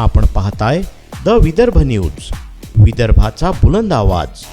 आपण पाहताय the Vidarbha news. विदर्भाचा बुलंद आवाज.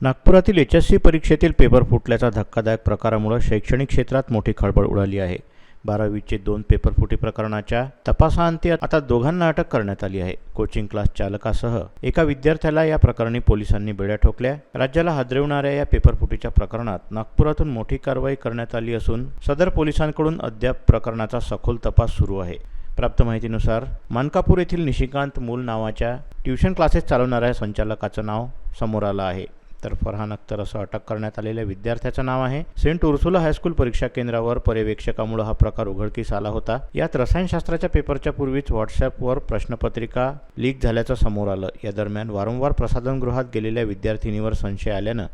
नागपुरातील एच एस सी परीक्षेतील पेपर फुटल्याचा धक्कादायक प्रकारामुळे शैक्षणिक क्षेत्रात मोठी खळबळ उडाली आहे. बारावीचे दोन पेपर फुटी प्रकरणाच्या तपासाअंती आता दोघांना अटक करण्यात आली आहे. कोचिंग क्लास चालकासह एका विद्यार्थ्याला या प्रकरणी पोलिसांनी बेड्या ठोकल्या. राज्याला हादरवणाऱ्या या पेपर फुटीच्या प्रकरणात नागपुरातून मोठी कारवाई करण्यात आली असून सदर पोलिसांकडून अद्याप प्रकरणाचा सखोल तपास सुरू आहे. प्राप्त माहितीनुसार मानकापूर येथील निशिकांत मूल नावाच्या ट्युशन क्लासेस चालवणाऱ्या संचालकाचं नाव समोर आलं आहे. तर फरहान अख्तर असं अटक करण्यात आलेल्या विद्यार्थ्याचं नाव आहे. सेंट उर्सुला हायस्कूल परीक्षा केंद्रावर पर्यवेक्षकामुळे हा प्रकार उघडकीस आला होता. यात रसायनशास्त्राच्या पेपरच्या पूर्वीच व्हॉट्सअपवर प्रश्नपत्रिका लीक झाल्याचं समोर आलं. या दरम्यान वारंवार प्रसाधनगृहात गेलेल्या विद्यार्थिनीवर संशय आल्यानं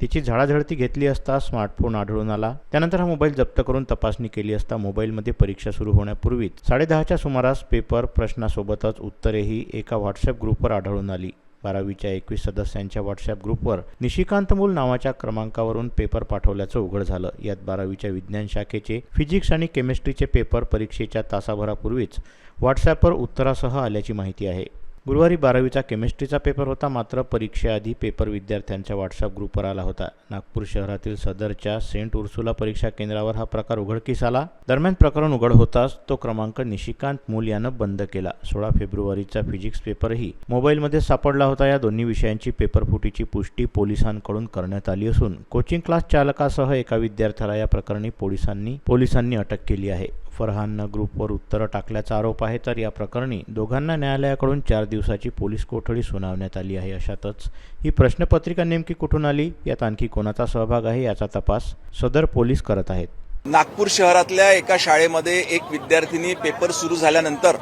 तिची झाडाझडती घेतली असता स्मार्टफोन आढळून आला. त्यानंतर हा मोबाईल जप्त करून तपासणी केली असता मोबाईलमध्ये परीक्षा सुरू होण्यापूर्वीच. साडेदहाच्या सुमारास पेपर प्रश्नासोबतच उत्तरेही एका व्हॉट्सअप ग्रुपवर आढळून आली. बारावीच्या एकवीस सदस्यांच्या व्हॉट्सअप ग्रुपवर निशिकांत मूल नावाच्या क्रमांकावरून पेपर पाठवल्याचं उघड झालं. यात बारावीच्या विज्ञान शाखेचे फिजिक्स आणि केमिस्ट्रीचे पेपर परीक्षेच्या तासाभरापूर्वीच व्हॉट्सॲपवर उत्तरासह आल्याची माहिती आहे. गुरुवारी बारावीचा केमिस्ट्रीचा पेपर होता. मात्र परीक्षेआधी पेपर विद्यार्थ्यांच्या व्हॉट्सअप ग्रुपवर आला होता. नागपूर शहरातील सदरच्या सेंट उर्सुला परीक्षा केंद्रावर हा प्रकार उघडकीस आला. दरम्यान प्रकरण उघड होताच तो क्रमांक निशिकांत मूल यानं बंद केला. सोळा फेब्रुवारीचा फिजिक्स पेपरही मोबाईलमध्ये सापडला होता. या दोन्ही विषयांची पेपर फुटीची पुष्टी पोलिसांकडून करण्यात आली असून कोचिंग क्लास चालकासह एका विद्यार्थ्याला या प्रकरणी पोलिसांनी पोलिसांनी अटक केली आहे. फरहाननं ग्रुपवर उत्तरं टाकल्याचा आरोप आहे तर या प्रकरणी दोघांना न्यायालयाकडून चार दिवसाची पोलीस कोठडी सुनावण्यात आली आहे. अशातच ही प्रश्नपत्रिका नेमकी कुठून आली? यात आणखी कोणाचा सहभाग आहे याचा तपास सदर पोलीस करत आहेत. नागपूर शहरातल्या एका शाळेमध्ये एक विद्यार्थिनी पेपर सुरू झाल्यानंतर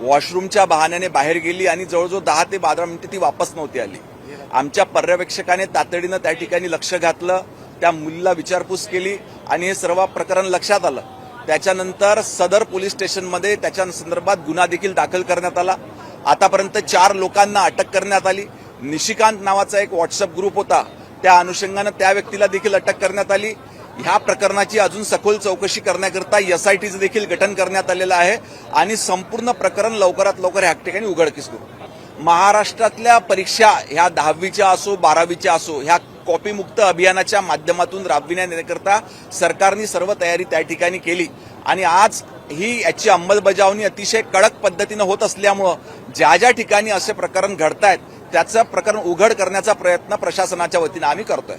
वॉशरूमच्या बहाण्याने बाहेर गेली आणि जवळजवळ दहा ते बारा मिनिटे ती वापस नव्हती आली. आमच्या पर्यवेक्षकाने तातडीनं त्या ठिकाणी लक्ष घातलं त्या मुलीला विचारपूस केली आणि हे सर्व प्रकरण लक्षात आलं. त्याच्यानंतर सदर पोलीस स्टेशनमध्ये त्याच्या संदर्भात गुन्हा देखील दाखल करण्यात आला. आतापर्यंत चार लोकांना अटक करण्यात आली. निशिकांत नावाचा एक व्हॉट्सअप ग्रुप होता. त्या अनुषंगानं त्या व्यक्तीला देखील अटक करण्यात आली. ह्या प्रकरणाची अजून सखोल चौकशी करण्याकरता एसआयटीचं देखील गठन करण्यात आलेलं आहे आणि संपूर्ण प्रकरण लवकरात लवकर ह्या ठिकाणी उघडकीस करू महाराष्ट्रातल्या परीक्षा ह्या दहावीच्या असो बारावीच्या असो ह्या कॉपीमुक्त अभियानाच्या माध्यमातून राबविण्याकरता सरकारने सर्व तयारी त्या ठिकाणी केली. आणि आज ही याची अंमलबजावणी अतिशय कडक पद्धतीनं होत असल्यामुळं ज्या ज्या ठिकाणी असे प्रकरण घडत आहेत त्याचं प्रकरण उघड करण्याचा प्रयत्न प्रशासनाच्या वतीनं आम्ही करतोय.